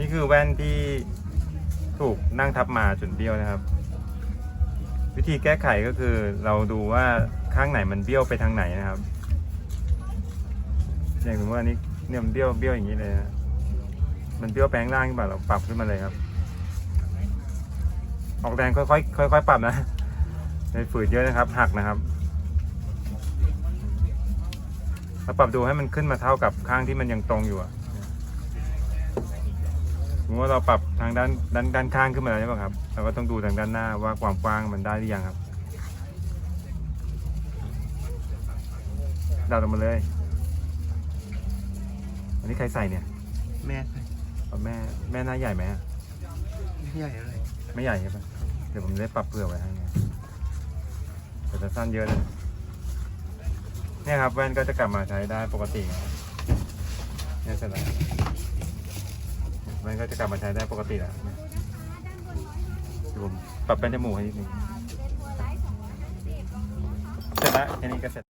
นี่คือแว่นที่ถูกนั่งทับมาจนเบี้ยวนะครับ วิธีแก้ไขก็คือเราดูว่าข้างไหนมันเบี้ยวไปทางไหนนะครับ อย่างสมมติว่านี้เนี่ยมันเบี้ยวเบี้ยวอย่างนี้เลยนะมันเบี้ยวแปลงล่างขึ้นมาเราปรับขึ้นมาเลยครับ ออกแรงค่อยๆค่อยๆปรับนะในฝืนเยอะนะครับ หักนะครับเราปรับดูให้มันขึ้นมาเท่ากับข้างที่มันยังตรงอยู่อะ มมติว่าเราปรับทางด้านด้านด้านข้างขึ้นมาแล้วใช่ไหมครับเราก็ต้องดูทางด้านหน้าว่าความกว้างมันได้หรือยังครับดัดออกมาเลย อันนี้ใครใส่เนี่ยแม่เอาแม่แม่หน้าใหญ่ไหมอะไม่ใหญ่เลยไม่ใหญ่ใช่ปะเดี๋ยวผมได้ปรับเปลือกไว้ให้ไงแต่จะสั้นเยอะเลยเนี่ยครับแว่นก็จะกลับมาใช้ได้ปกตินะครับเนี่ยเสร็จแล้ว แว่นก็จะกลับมาใช้ได้ปกติแล้วเดี๋ยวผมปรับแป้นจมูกให้นิดนึงเสร็จแล้วแค่นี้ก็เสร็จ